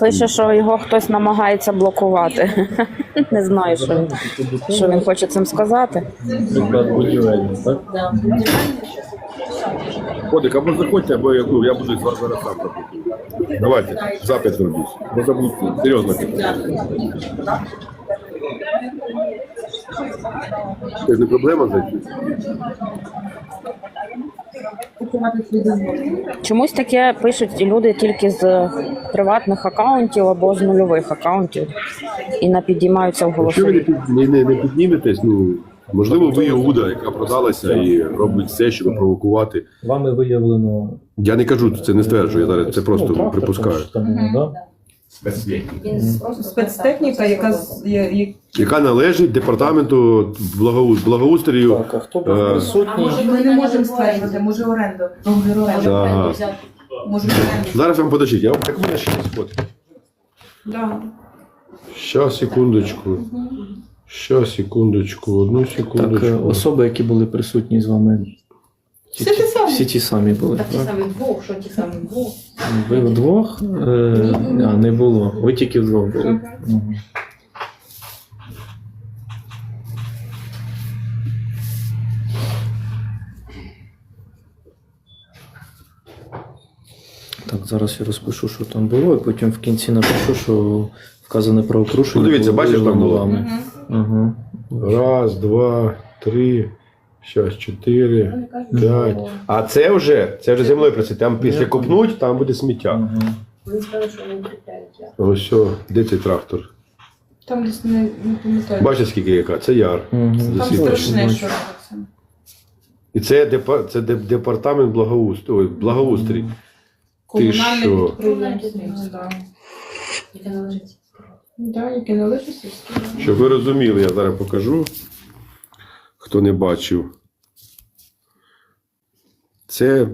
Пише, що його хтось намагається блокувати. Не знаю, що він, що він хоче цим сказати. Приклад будівельний, так? Ходик, або заходьте, або я, ну, я буду зараз зараз сам запитувати. Давайте, запит робіть. Бо забудьте. Серйозно. Це не проблема зайти? Чомусь таке пишуть люди тільки з приватних акаунтів або з нульових акаунтів і не підіймаються в Якщо ви не, голосові. не, не, не підніметесь, ну можливо, ви Іуда, яка продалася і робить все, щоб провокувати. Вами виявлено. Я не кажу, це не стверджую, я зараз це просто Ну, трактор припускаю. там, там, да? Спецтехніка, яка з- я- я- Яка належить департаменту благоу, благоустрою. Так, а хто був Е, присутній? ми не можемо стверджувати, може оренду. Договір оренду. Ага. Може оренду. Зараз вам подождіть, я вам так мене ще не сфоткаю. Да. Щас, секундочку. Щас, секундочку, одну Так, е, секундочку. особи, які були присутні з вами. ті самі. Всі ті самі були. Так ті самі двох, що ті самі двох. Ви вдвох? Е, а, не було. Ви тільки вдвох були. Мгм. Так, зараз я розпишу, що там було, і потім в кінці напишу, що вказане правопорушення. Ну, дивіться, було бачиш, там було? вами. Ага. Раз, два, три, щас, чотири, п'ять. А це вже, це вже землею працює. Там після копнуть, там буде сміття. Вони сказали, що вони укріпляють. я. Ось що, де цей трактор? Там десь не, не пам'ятаю. Бачите, скільки яка? Це яр. Там страшне, що робиться. І це, депа- це де- департамент благоустрою. Ой, благоустрій. Комунальне що? підприємство. Да. Яке належить. Да, яке належить сільській. Щоб ви розуміли, я зараз покажу, хто не бачив. Це,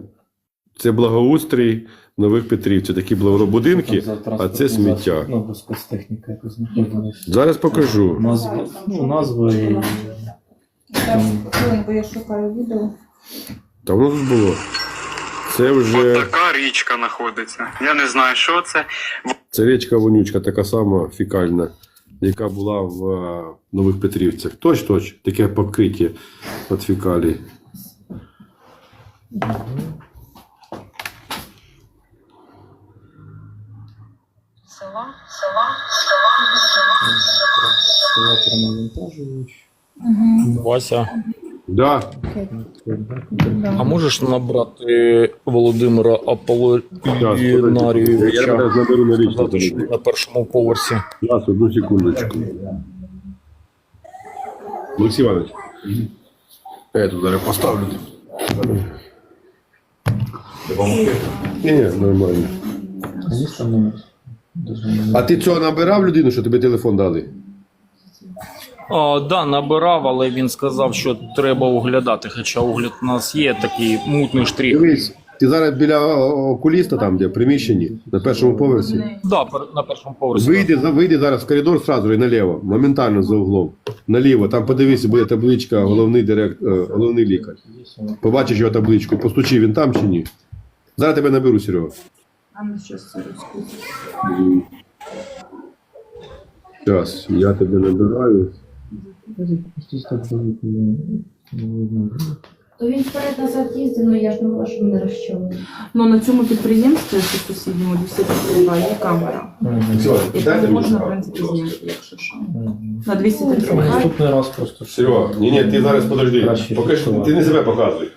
це благоустрій нових Петрів. Це такі за а це сміття. Ну, бо спецтехніка якось. Зараз покажу. Назви, ну, назви і хвилинку, я шукаю відео. Та воно ж було. Це вже Така річка знаходиться. Я не знаю, що це. це річка вонючка, така сама фікальна, яка була в е, Нових Петрівцях. Точ, точ, таке покриття від фікалій. Екскаватор навантажуючий. Вася, Да, а можеш набрати Володимира я Аполлинарійовича? на. На першому поверсі. Зараз, одну секундочку. Олексій Іванович. Я тут зараз поставлю. Ні, ні, нормально. А номер? А ти цього набирав людину, що тобі телефон дали? А, да, набирав, але він сказав, що треба оглядати. Хоча огляд у нас є такий мутний штрих. Дивись, ти зараз біля окуліста, там, де в приміщенні, на першому поверсі. Да, пер- на першому поверсі. Вийди, за- вийди зараз в коридор сразу і наліво, моментально за углом. Наліво, там подивися, буде табличка головний директ, е, головний лікар. Побачиш його табличку, постучи, він там чи ні. Зараз тебе наберу, Серега. А розкажемо. Зараз, я тебе набираю. То він вперед назад їздив, але я ж не була, що мене розчовує. Ну, на цьому підприємстві, що сусідньому лісі відкриває, є камера. Мгм. І можна, в принципі, зняти, якщо що. На 235. Наступний раз просто. Серега, ні, ні, ти зараз подожди. Краще Покажи, ти не себе показуй.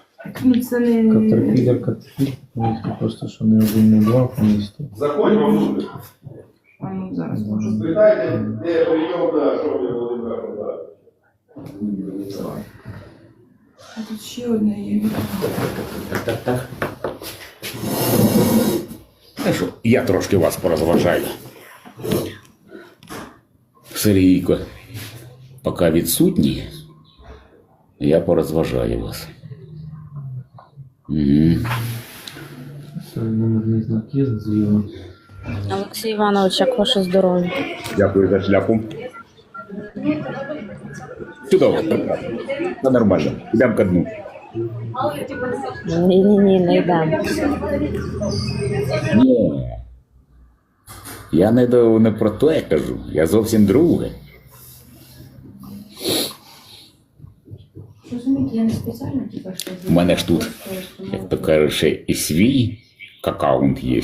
Ну, це не... Катерпілер, катерпілер. Просто що не один, не два по місту. Заходь вовнутрь. А, ну, зараз можу. Спитайте, де прийомна, що ви Володимира подати. А тут ще одне є. Так, так. Ну що, я трошки вас порозважаю. Сергійко, поки відсутній, я порозважаю вас. Мгм. Це номерний знак є зліва. Олексій Іванович, як ваше здоров'я? Дякую за шляпу. Чудово, прекрасно. Та нормально. Йдемо ко дну. Ні, ні, ні, не йдемо. Ні. Я не, до, не про те кажу, я зовсім друге. Розумієте, я не спеціально типу, що У мене ж тут, як то кажуть, і свій аккаунт є.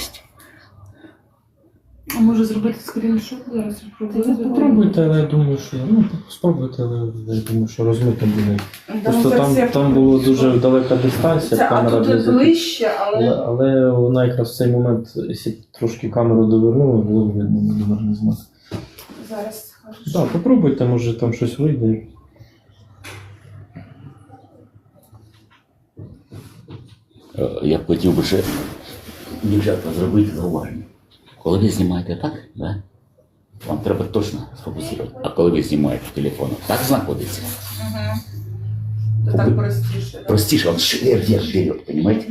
А може зробити скріншот зараз? Попробуйте, але я думаю, що ну спробуйте, але я думаю, що розмито буде. Просто там, там була дуже далека дистанція, Це, камера тут ближче, Але, але але вона якраз в цей момент, якщо трошки камеру довернула, було б видно знак. зараз хорошо. Так, попробуйте, може там щось вийде. Я б хотів би ще дівчатка зробити зауваження. Коли ви знімаєте так, да? вам треба точно сфокусувати. А коли ви знімаєте телефоном, так знаходиться. То так простіше. Простіше, он шире вверх вперед, понимаете?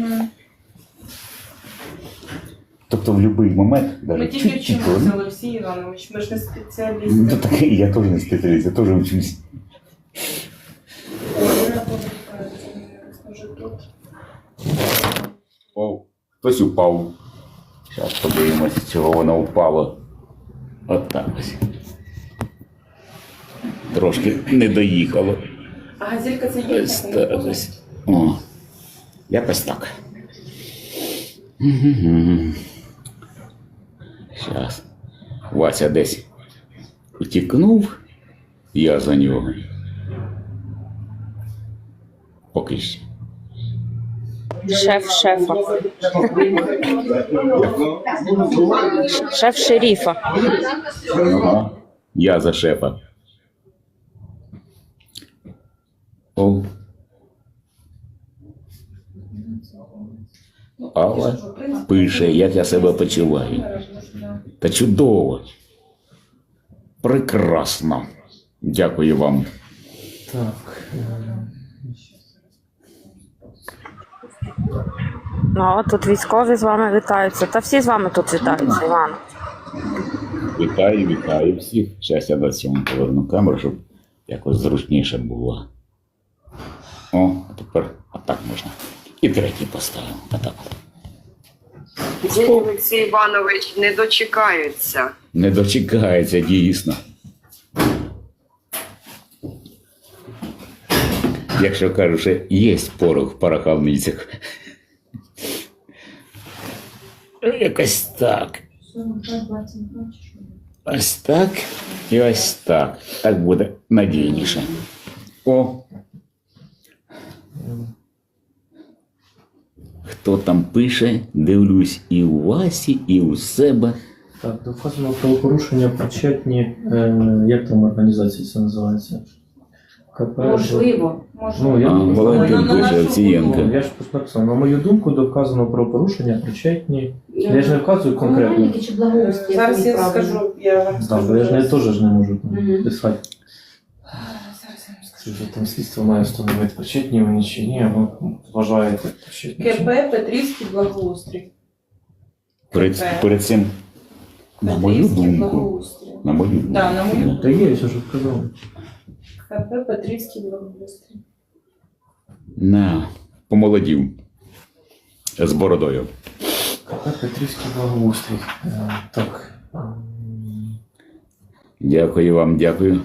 Тобто в будь-який момент, Ми навіть тільки чуть-чуть, вчимося, Олексій Іванович, ми ж не Ну, спеціалісти. так я тоже не специалист, я тоже учусь. О, хтось упав. Зараз подивимося, чого воно впало. От так ось. Трошки не доїхало. А газелька це є? Ось так ось. О, якось так. Зараз. Вася десь утікнув, я за нього. Поки що. Шеф шефа. Шеф шерифа. Ага. Я за шефа. О. Алла пише, як я себе почуваю. Та чудово. Прекрасно. Дякую вам. Так. е, Ну, а тут військові з вами вітаються. Та всі з вами тут вітаються, Іван. Вітаю, вітаю всіх. Зараз я до цьому поверну камеру, щоб якось зручніше було. О, а тепер отак можна. І третій поставив. Отак. Олексій Іванович не дочекаються. Не дочекається дійсно. Якщо кажуть, що є порох в пороховницях. Якось так. 42, 22 чи що? Ось так і ось так. Так буде надійніше. О. Хто там пише, дивлюсь і у Васі, і у себе. Так, до вказаного правопорушення причетні, е, як там організація це називається? КП. Можливо. Ну, я, А, Валентин на нашу пише Овцієнко. Ну, я ж просто написав, на мою думку, до вказаного правопорушення причетні. Я ж не вказую конкретно. Комунальники чи благоустрій? Зараз я правильно? скажу, я вам Да, скажу. бо я ж не зараз. теж ж не можу там, Мгм. писати. Зараз я вам скажу. Чи вже там слідство має встановити, причетні вони чи ні, або вважаєте причетні. чи ні. КП Петрівський благоустрій. Перед, КП. перед цим, на мою Петрівський думку, благоустрій. на мою думку. Да, на мою. Та є, я ж вже вказав. КП Петрівський благоустрій. На, помолодів. З бородою. КП Петрівський благоустрій. Е, Так. Дякую вам, дякую.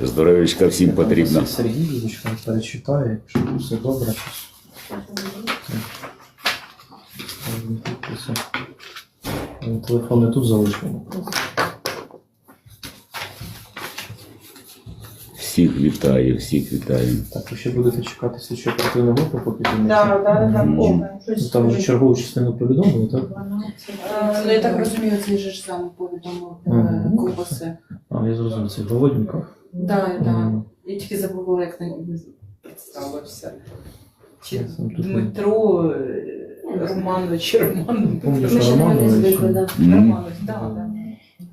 Здоров'ячка всім потрібно. Василь Сергійович перечитає, якщо все добре. підписи. Е, Телефон не тут залишимо. Всіх вітаю, всіх вітаю. Так, ви ще будете чекати слідчу оперативну групу, поки да, да, да. О, Ну, Там вже чергову частину повідомили, так? Е, Ну, я так розумію, цей же ж сам повідомив е, Ковбаси. А, я зрозумів, це Володінко. Да, да. Мгм. Я тільки забула, як на нього представився. Чи Я сам тут не- Дмитро е, Романович, чи Романович. Помню, Ми що ще не Романович. звикли, да. М. Романович, да, да.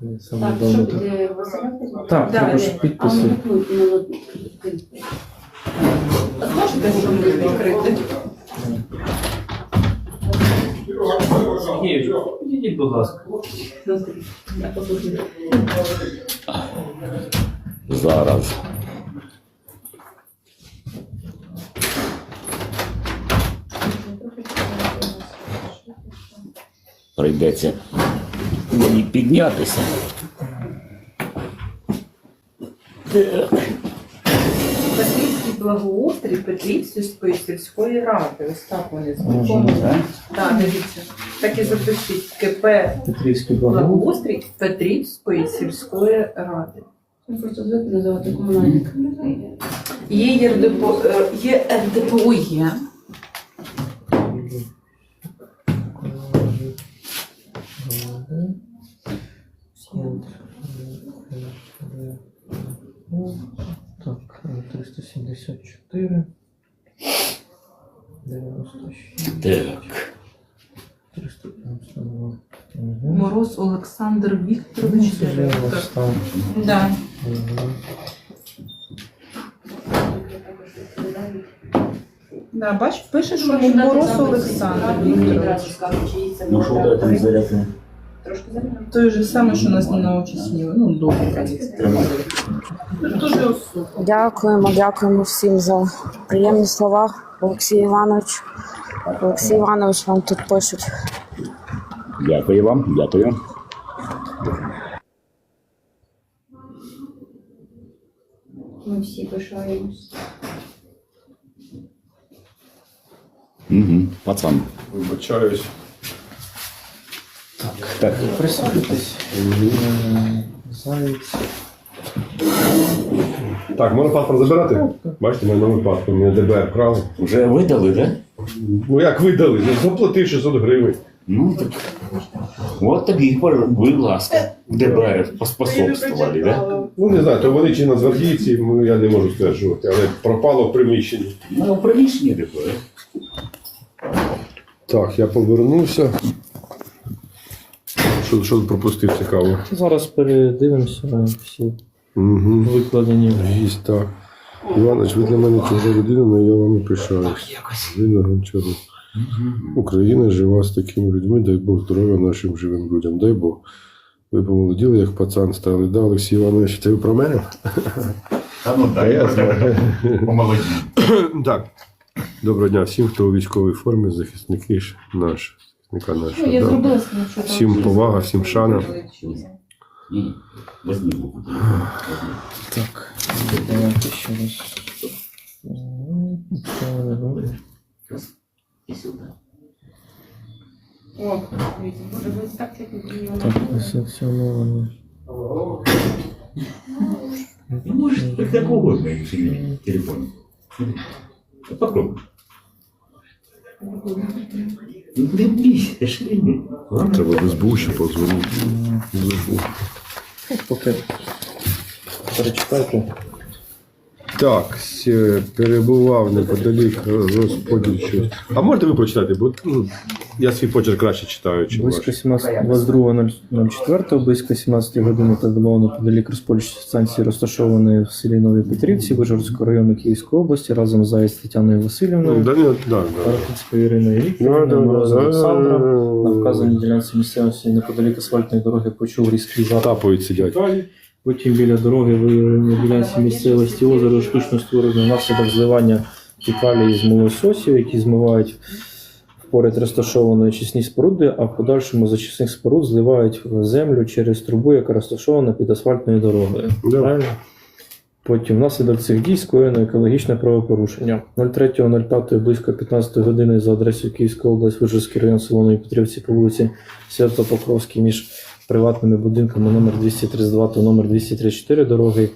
Саме Так, що так. буде Василя Так, треба ж А підписи. Зможете губи відкрити? Ідіть, будь ласка. Зараз. Прийдеться мені піднятися. Так. Петрівський благоустрій Петрівської сільської ради. Ось так вони Можна. Так? Дивіться. Так і запишіть. КП Петрівський благоустрій. Петрівської сільської ради. Ну, Просто звикли називати комунальник. Є ЄРДПО, е, є РДПУ. Так, 374. 96. Так. 392. Угу. Мороз Олександр Вікторович. директор. Да. Да, бач, пише, що Мороз Олександр Вікторович. Ну що дати зарядку? Той же саме, що нас не на очисніли. Ну, добре. Дуже особливо. Дякуємо, дякуємо всім за приємні слова. Олексій Іванович. Олексій Іванович вам тут пишуть. Дякую вам, дякую. Ми всі пишаємось. Угу. Пацан. Вибачаюсь. Так. Е, Заєць. Так, можна паспорт забирати? Бачите, мене новий паспорт, мене ДБР крали. Вже видали, так? Ну як видали? Ну, заплатив 600 гривень. Ну так. От тобі, будь ласка, ДБР поспособствували, да? Ну не знаю, то вони чи нацгвардійці, ну я не можу стверджувати, але пропало в приміщенні. Ну, в приміщенні ДБР. Так, я повернувся. Що, що пропустив цікаво? Зараз передивимося всі Угу. викладені. Гість, так. Іванович, ви для мене чужа людина, але я вам пишаюсь. Ліна Гончарук. Україна жива з такими людьми, дай Бог здоров'я нашим живим людям. Дай Бог. Ви помолоділи, як пацан стали. Да, Олексій Іванович, це ви про мене? Та ну А я знаю. Помолоді. Так. Доброго дня всім, хто у військовій формі, захисники ж наші. Захисника Ну, я да. зробила скріншот. Всім повага, всім шана. Так, давайте ще раз. О, бути так, як і Так. Ну, угодно, телефон. Ну, Попробуй. Не бійся, що. Треба без буші позвонити. Поки перечитайте. Так, с- перебував неподалік розподіл. А можете ви прочитати? Бо ну, я свій почерк краще читаю, чим Близько ваш. 17 22.04, близько 17 години перебував неподалік розпольчої станції, розташованої в селі Новій Петрівці, Вижгородського району Київської області, разом з Заєць Тетяною Ну, Васильівною, да, да, да. Парахівською Іриною Да, Вікторівною, да, Олександром. На вказаній ділянці місцевості неподалік асфальтної дороги почув різкий запах. Тапають сидять. Потім біля дороги виявлені ділянці місцевості озеро штучно створено внаслідок зливання фекалії з молососів, які змивають поряд розташованої очисні споруди, а в подальшому з очисних споруд зливають в землю через трубу, яка розташована під асфальтною дорогою. Yeah. Правильно? Потім внаслідок цих дій скоєно екологічне правопорушення. 03.05 близько 15 години за адресою Київська область, Вижурський район Солоної Петрівці по вулиці Свято-Покровській між приватними будинками номер 232 та номер 234 дороги,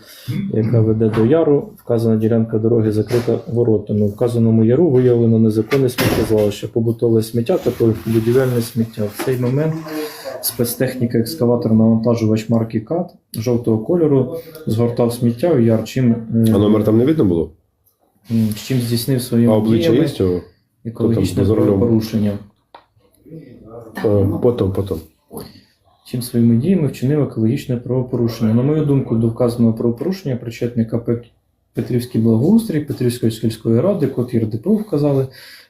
яка веде до яру. Вказана ділянка дороги закрита воротами. У вказаному яру виявлено незаконне сміттєзвалище, побутове сміття та будівельне сміття. В цей момент спецтехніка екскаватор навантажувач марки КАТ жовтого кольору згортав сміття у яр, чим, е, А номер там не видно було? м, чим здійснив своїми А обличчя діями є цього? екологічне правопорушення. Е, Потім, потім. Чим своїми діями вчинив екологічне правопорушення. На мою думку, до вказаного правопорушення причетний КП Петрівський благоустрій, Петрівської сільської ради, код ЄРДПУ вказали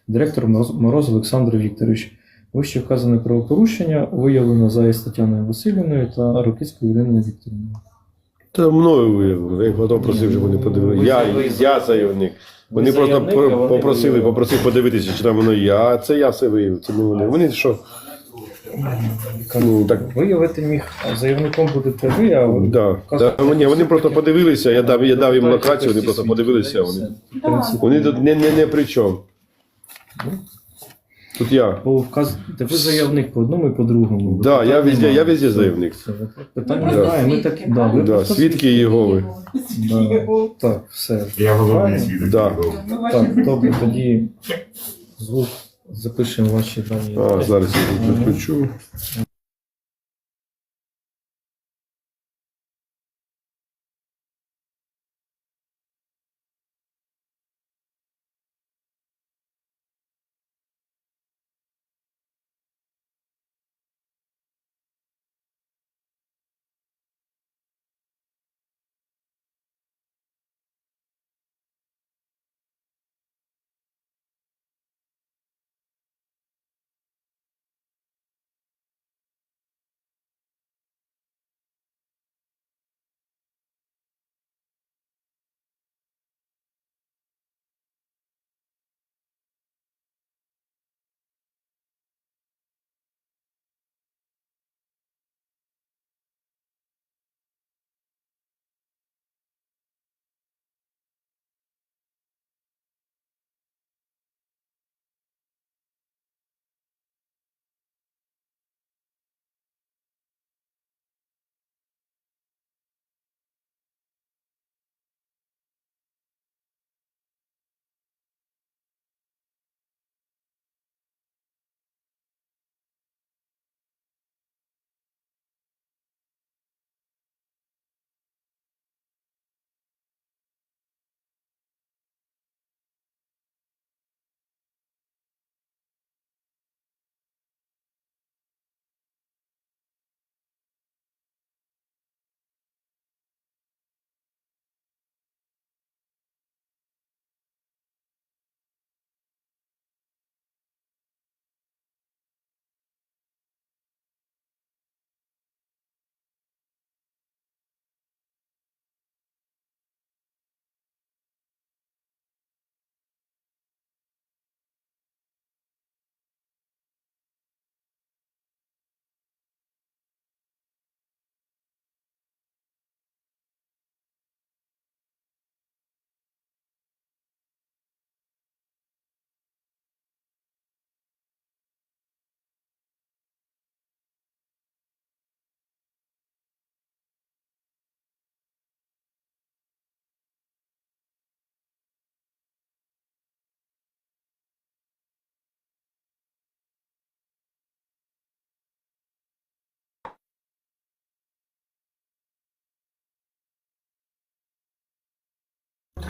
директор Мороз, Мороз Олександр Вікторович. Вище вказане правопорушення виявлено за Тетяною Васильівною та Рокицькою Іриною Вікторівною. Та мною виявили. Я їх потім просив, щоб вони подивилися. Я, заявник. я заявник. Вони Ви просто заявник, про- вони попросили, попросив подивитися, чи там воно є. А це я все виявив. Це не вони. Вони що? Ну, так, Виявити міг, а заявником будете ви, а ви- да, да. Ні, вони просто подивилися, я дав, я дав їм локацію, вони просто подивилися. Вони, вони тут не, не, не при чому. Тут я. Бо вказуєте, ви заявник по одному і по другому. Да, я везде, я везде заявник. Все, Питань Да. немає, ми так, да, ви Да, просто свідки Єгови. Да. Так, все. Я головний Правильно? свідок. Да. Так, добре, тоді звук запишемо ваші дані. А, зараз я тут включу.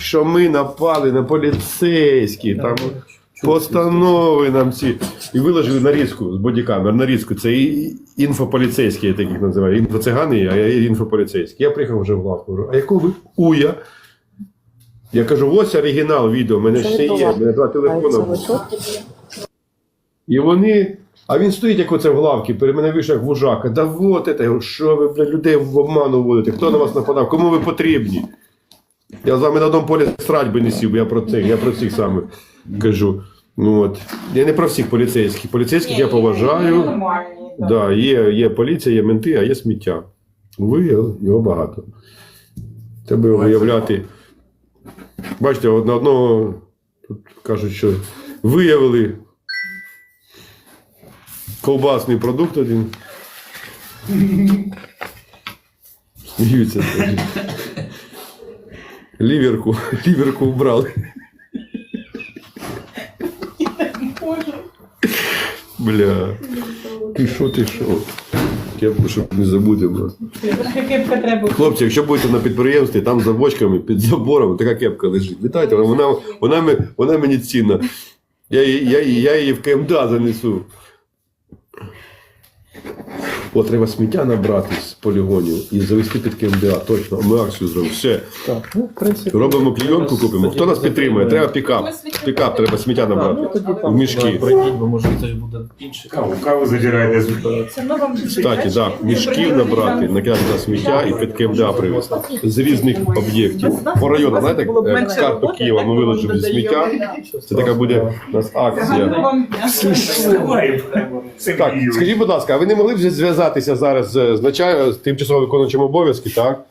Що ми напали на поліцейські, там постанови нам ці. І виложили нарізку з бодікамер. Нарізку. Це і інфополіцейські, я таких називаю. Інфоцигани, а я інфополіцейські. Я приїхав вже в лавку. Кажу, а яку ви уя? Я кажу, ось оригінал відео, в мене Це ще є, мене два телефони. І вони. А він стоїть, як оце в лавці, перед мене вийшов як вужака. Да вот это, що ви, бля, людей в обману вводите? Хто на вас нападав? Кому ви потрібні? Я з вами на одному полі срать би не сів, бо я про це, я про цих самих кажу. Ну, от. Я не про всіх поліцейських. Поліцейських я поважаю. Да, є, є поліція, є менти, а є сміття. Виявили, його багато. Треба його виявляти. Бачите, от на одного тут кажуть, що виявили ковбасний продукт один. Сміються. Ліверку, ліверку вбрали. Бля. Ти що, ти що? Кепку, щоб не забути, бро. Хлопці, якщо будете на підприємстві, там за бочками під забором така кепка лежить. Вітайте, вона, вона, ме- вона мені цінна. Я, я, її- я її в КМДА занесу. От треба сміття набрати з полігонів і завести під КМДА. Точно, ми акцію зробимо. Все. Так, ну, в принципі. Робимо клійонку, купимо. Хто нас підтримує? Треба пікап. Пікап треба сміття Ну, набрати. В мішки. пройдіть, бо може хтось буде інший. Каву, каву забирайте з Кстати, да, мішків набрати, накидати на сміття і під КМДА привезти. З різних об'єктів. По районам, знаєте, як карту Києва ми виложимо зі сміття. Це така буде у нас акція. Так, скажіть, будь ласка, а ви не могли б вже зв'язатися зараз з, тимчасово виконуючим обов'язки, так?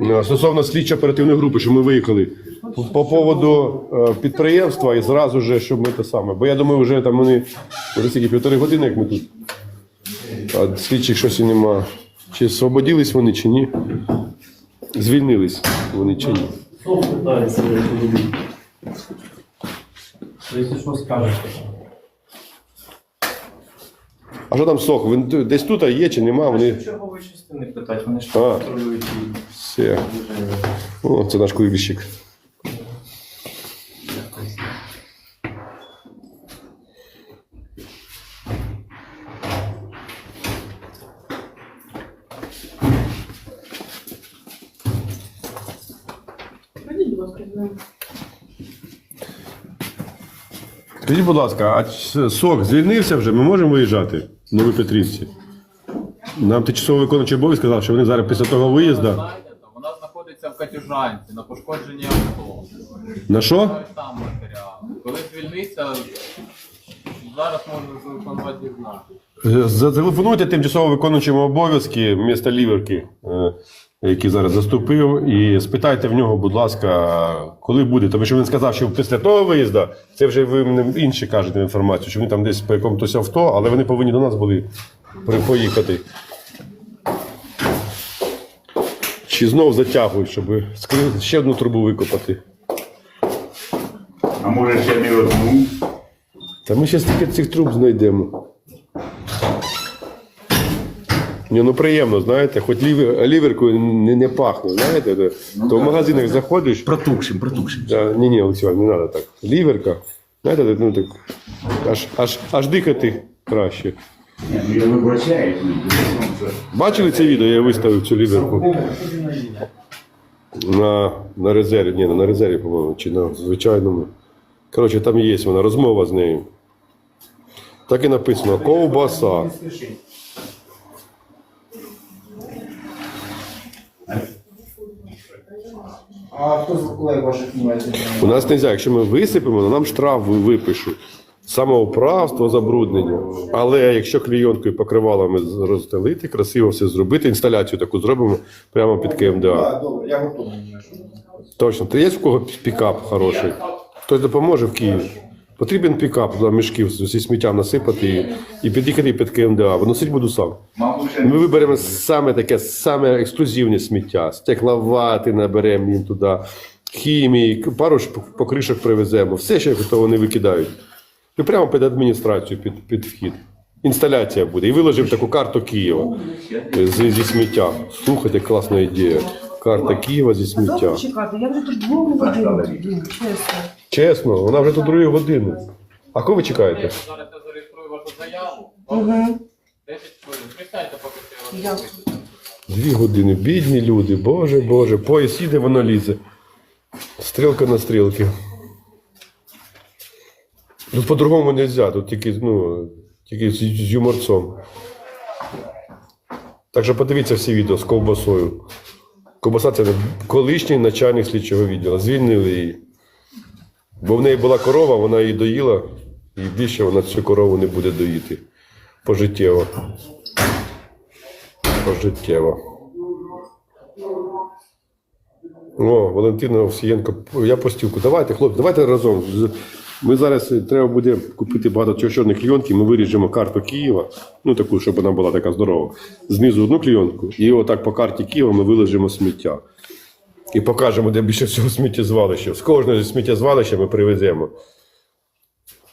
Е, Стосовно слідчо-оперативної групи, що ми виїхали по, по поводу е, підприємства і зразу же, щоб ми те саме. Бо я думаю, вже там вони вже скільки півтори години, як ми тут. А слідчих щось і нема. Чи освободились вони, чи ні? Звільнились вони чи ні? Якщо що скажете. А що там сок? Він десь тут а є чи нема? Вони Чергової частини питати, вони ж А. контролюють і все. О, це наш куйбіщик. Скажіть, будь ласка, а сок звільнився вже? Ми можемо виїжджати в Новопетрівці? Нам тимчасово виконуючий обов'язок сказав, що вони зараз після того виїзду. Вона знаходиться в Катюжанці на пошкодженні авто. На що? Там матеріал. Коли звільниться, зараз можна зателефонувати дізнати. Зателефонуйте тимчасово виконуючому обов'язки міста Ліверки, е, який зараз заступив, і спитайте в нього, будь ласка, коли буде. Тому що він сказав, що після того виїзду, це вже ви мені інші кажете інформацію, що вони там десь по якомусь авто, але вони повинні до нас були поїхати. Чи знов затягують, щоб ще одну трубу викопати. А може ще не одну? Та ми ще стільки цих труб знайдемо. Ні, ну приємно, знаєте, хоч лівер, ліверкою не, не пахне, знаєте, то, то в магазинах заходиш. Протухшим, протухшим. Да, ні, ні, Олексій, не треба так. Ліверка, знаєте, ну так, аж, аж, аж дихати краще. Ні, ну я вибачаю. Бачили це відео, я виставив цю ліверку на, на резерві, ні, на резерві, по-моєму, чи на звичайному. Коротше, там є вона розмова з нею. Так і написано: ковбаса. А хто з колег ваших немає? У нас не можна, якщо ми висипемо, то нам штраф випишуть. Самоуправство, забруднення. Але якщо клійонкою покривалами розстелити, красиво все зробити, інсталяцію таку зробимо прямо під КМДА. Так, добре, я готовий. Точно. Ти є в кого пікап хороший? Хтось допоможе в Києві? Потрібен пікап, туди мішків з зі сміттям насипати і, і під'їхати під КМДА. Виносить буду сам. Ми виберемо саме таке, саме ексклюзивне сміття. Стекловати наберемо їм туди, хімії, пару ж покришок привеземо. Все, що не викидають. І прямо під адміністрацію, під, під вхід. Інсталяція буде. І виложимо таку карту Києва з, зі сміття. Слухайте, класна ідея. Карта Києва зі сміття. чекати? Я вже тут двох годин, чесно. Чесно, вона вже тут другої години. А кого ви чекаєте? Зараз я зареєструю вашу заяву. Угу. 10 хвилин. Присядьте, поки я вас. Дві години, бідні люди, боже, боже, поїзд їде, воно лізе. Стрілка на стрілки. Тут по-другому не можна, тут тільки, ну, тільки з, з юморцом. Так що подивіться всі відео з ковбасою. Ковбаса це колишній начальник слідчого відділу. Звільнили її. Бо в неї була корова, вона її доїла, і більше вона цю корову не буде доїти. Пожиттєво. Пожиттєво. О, Валентина Овсієнко, я постілку. Давайте, хлопці, давайте разом. Ми зараз е, треба буде купити багато чорних клійонків. Ми виріжемо карту Києва, ну таку, щоб вона була така здорова. Знизу одну клійонку, і отак по карті Києва ми вилежимо сміття. І покажемо, де більше всього сміттєзвалища. З кожного зі сміттєзвалища ми привеземо.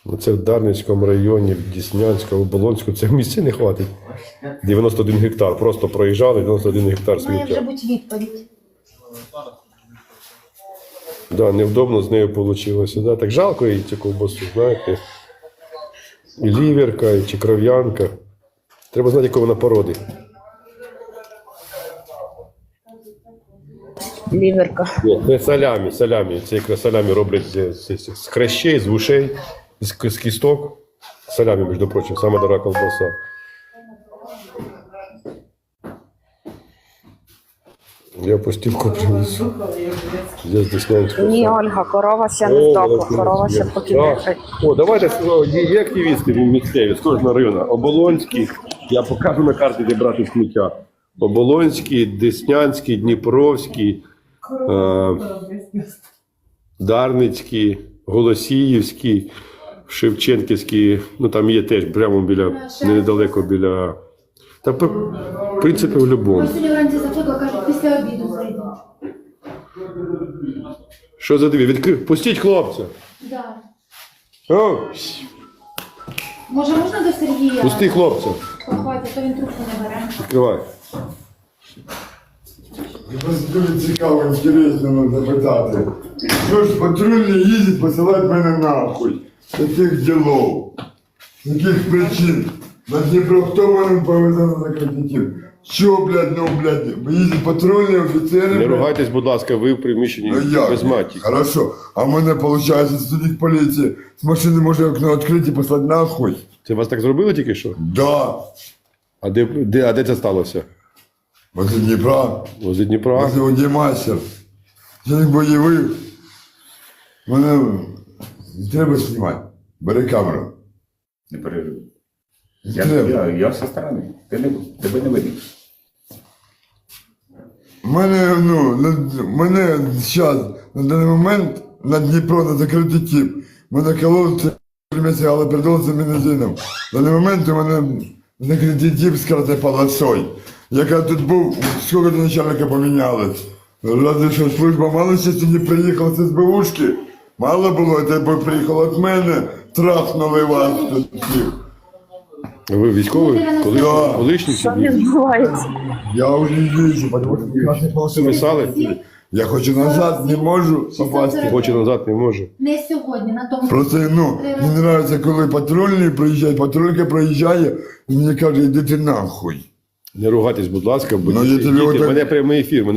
Оце в Дарницькому районі, в Діснянському, в Болонську. Це місця не хватить. 91 гектар. Просто проїжджали 91 гектар сміття. бути відповідь. Да, невдобно з нею вийшло. Да. Так жалко їй цю ковбасу, знаєте. І ліверка, і чи кров'янка. Треба знати, якої вона породи. Ліверка. Ні, це салямі, салямі. Це якраз салямі роблять з, з, з, хрящей, з вушей, з, з кісток. Салямі, між прочим, саме дорога колбаса. Я постівку привіз. Я з Деснянського. Ні, Ольга, корова ще не здохла. Корова ще Так. О, давайте о, є, є активісти місцеві з кожного району. Оболонський, я покажу на карті, де брати сміття. Оболонський, Деснянський, Дніпровський, е, Дарницький, Голосіївський, Шевченківський, ну там є теж прямо біля, недалеко біля. Та в принципі в зайду. Що за дві? Відкрив. Пустіть хлопця. Да. О, Може, можна до Сергія пусти хлопця. поховати, то він трубку не бере. Відкривай. Дуже цікаво, інтересно запитати. Що ж патрульні їздять посилають мене нахуй? Таких ділов. З яких причин? На Дніпро хто мене повезе на закритів? Що, блядь, ну, блядь, їздять патрульні офіцери, Не блядь? ругайтесь, будь ласка, ви в приміщенні Ну як? без матів. Хорошо. А в мене, виходить, судить поліції з машини може окно відкрити і послати нахуй? Це вас так зробили тільки що? Да. А де, де, а де це сталося? Возле Дніпра. Возле Дніпра? Возле Одімастер. Я не бойових. Мене не треба знімати. Бери камеру. Не переживай. Не Я, треба. я, я зі сторони. Ти не, тебе не видно. Мене, ну, на, мене зараз, на даний момент, на Дніпро, на закритий тип. Мене кололи три місяці, але передалося бензином. На даний момент у мене закритий тип з полосой. Яка тут був, скільки начальника помінялось. Разве що служба мало ще не приїхала з СБУшки. Мало було, це бо приїхало від мене, трахнули вас тут всіх. Ви військовий? Коли, Да. колишній Що чи ні? відбувається? Я вже їжджу, тому що нас не. Писали? Я хочу назад, не можу попасти. Хоче назад не може. Не сьогодні, на тому. Просто ну, мені подобається, коли патрульний приїжджає, патрулька приїжджає, і мені каже, іди ти нахуй. Не ругайтесь, будь ласка, бо Ну, я діти, тобі мене прямий ефір. мене